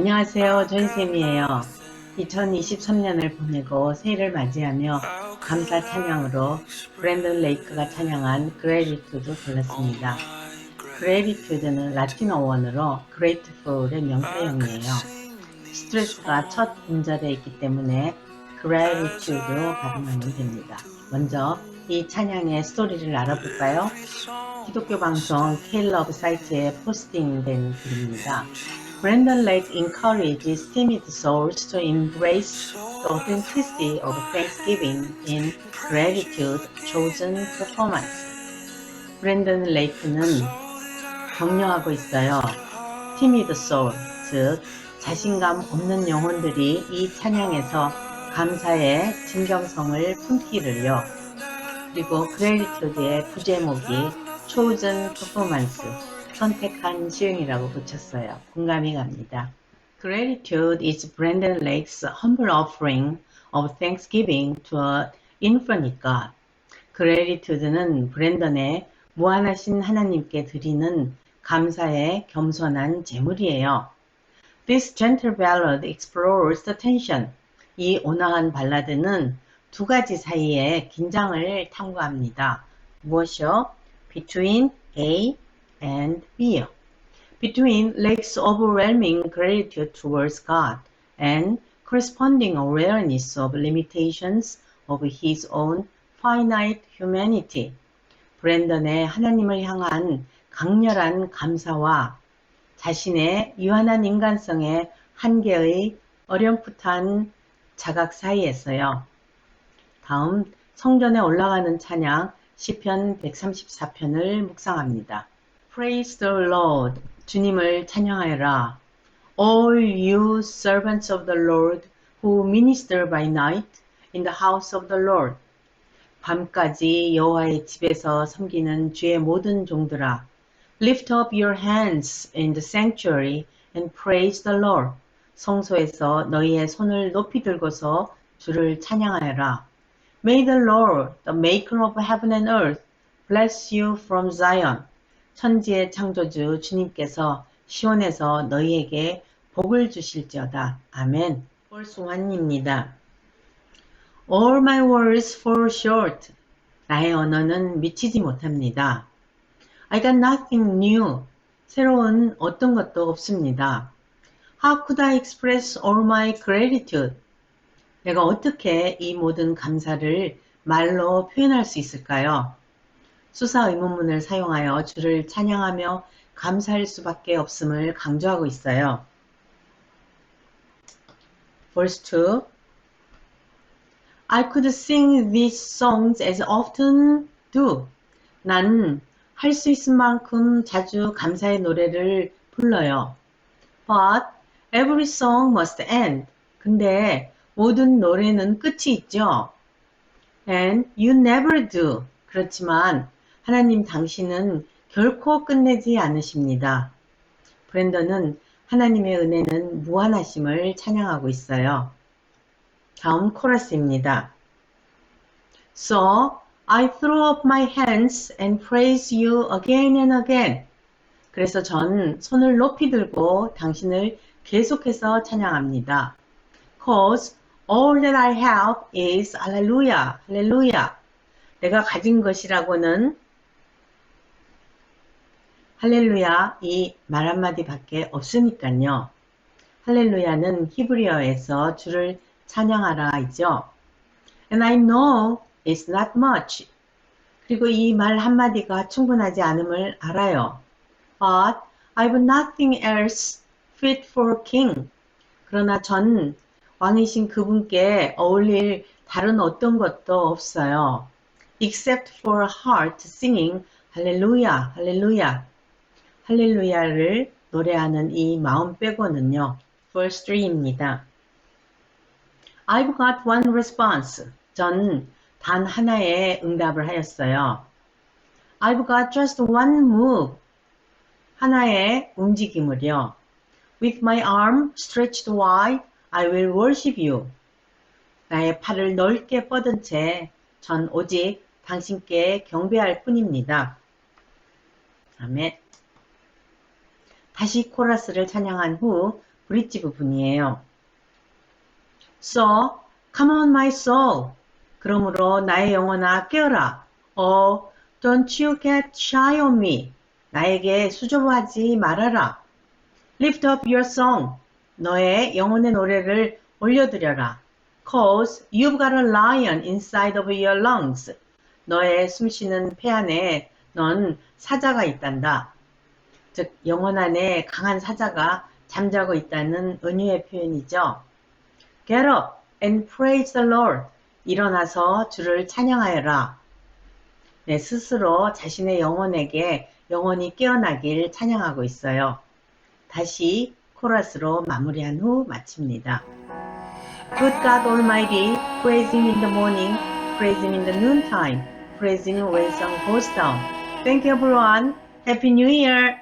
안녕하세요. 조인쌤이에요. 2023년을 보내고 새해를 맞이하며 감사 찬양으로 브랜든 레이크가 찬양한 그레이티튜드 불렀습니다. 그레이티튜드는 라틴어 원어로 grateful의 명사형이에요. 스트레스가 첫 음절에 있기 때문에 gratitude로 발음하면 됩니다. 먼저 이 찬양의 스토리를 알아볼까요? 기독교 방송 K-Love 사이트에 포스팅된 글입니다. Brandon Lake encourages timid souls to embrace the authenticity of Thanksgiving in gratitude chosen performance. 브랜든 레이크는 격려하고 있어요. timid soul, 즉 자신감 없는 영혼들이 이 찬양에서 감사의 진정성을 품기를요. 그리고 그레이티드의 부제목이 chosen performance, 선택한 시흥이라고 붙였어요. 공감이 갑니다. Gratitude is Brandon Lake's humble offering of thanksgiving to an infinite God. Gratitude는 브랜던의 무한하신 하나님께 드리는 감사의 겸손한 제물이에요. This gentle ballad explores the tension. 이 온화한 발라드는 두 가지 사이의 긴장을 탐구합니다. 무엇이요? Between A and B요. Between Lake's overwhelming gratitude towards God and corresponding awareness of limitations of his own finite humanity. 브랜던의 하나님을 향한 강렬한 감사와 자신의 유한한 인간성의 한계의 어렴풋한 자각 사이에서요. 다음 성전에 올라가는 찬양 시편 134편을 묵상합니다. Praise the Lord. 주님을 찬양하여라. All you servants of the Lord who minister by night in the house of the Lord. 밤까지 여호와의 집에서 섬기는 주의 모든 종들아. Lift up your hands in the sanctuary and praise the Lord. 성소에서 너희의 손을 높이 들고서 주를 찬양하여라. May the Lord, the maker of heaven and earth, bless you from Zion. 천지의 창조주 주님께서 시온에서 너희에게 복을 주실지어다. 아멘. 홀송환입니다. All my words fall short. 나의 언어는 미치지 못합니다. I got nothing new. 새로운 어떤 것도 없습니다. How could I express all my gratitude? 내가 어떻게 이 모든 감사를 말로 표현할 수 있을까요? 수사 의문문을 사용하여 주를 찬양하며 감사할 수밖에 없음을 강조하고 있어요. Verse 2 I could sing these songs as often do. 난 할 수 있을 만큼 자주 감사의 노래를 불러요. But every song must end. 근데 모든 노래는 끝이 있죠. And you never do. 그렇지만 하나님 당신은 결코 끝내지 않으십니다. 브랜더는 하나님의 은혜는 무한하심을 찬양하고 있어요. 다음 코러스입니다. So I throw up my hands and praise you again and again. 그래서 전 손을 높이 들고 당신을 계속해서 찬양합니다. Cause all that I have is hallelujah, hallelujah. 내가 가진 것이라고는 할렐루야 이 말 한마디 밖에 없으니까요. 할렐루야는 히브리어에서 주를 찬양하라 이죠. And I know it's not much. 그리고 이 말 한마디가 충분하지 않음을 알아요. But I've nothing else fit for king. 그러나 전 왕이신 그분께 어울릴 다른 어떤 것도 없어요. Except for heart singing 할렐루야, 할렐루야. 할렐루야를 노래하는 이 마음 빼고는요. Verse 3입니다. I've got one response. 전 단 하나의 응답을 하였어요. I've got just one move. 하나의 움직임을요. With my arm stretched wide, I will worship you. 나의 팔을 넓게 뻗은 채 전 오직 당신께 경배할 뿐입니다. 아멘. 다시 코러스를 찬양한 후 브릿지 부분이에요. So, come on my soul. 그러므로 나의 영혼아 깨어라. Oh, don't you get shy on me. 나에게 수줍어하지 말아라. Lift up your song. 너의 영혼의 노래를 올려드려라. Cause you've got a lion inside of your lungs. 너의 숨쉬는 폐 안에 넌 사자가 있단다. 즉 영혼 안에 강한 사자가 잠자고 있다는 은유의 표현이죠. Get up and praise the Lord. 일어나서 주를 찬양하여라. 네, 스스로 자신의 영혼에게 영혼이 깨어나길 찬양하고 있어요. 다시 코러스로 마무리한 후 마칩니다. Good God Almighty, praise Him in the morning, praise Him in the noontime, praise Him when sun goes down. Thank you everyone. Happy New Year!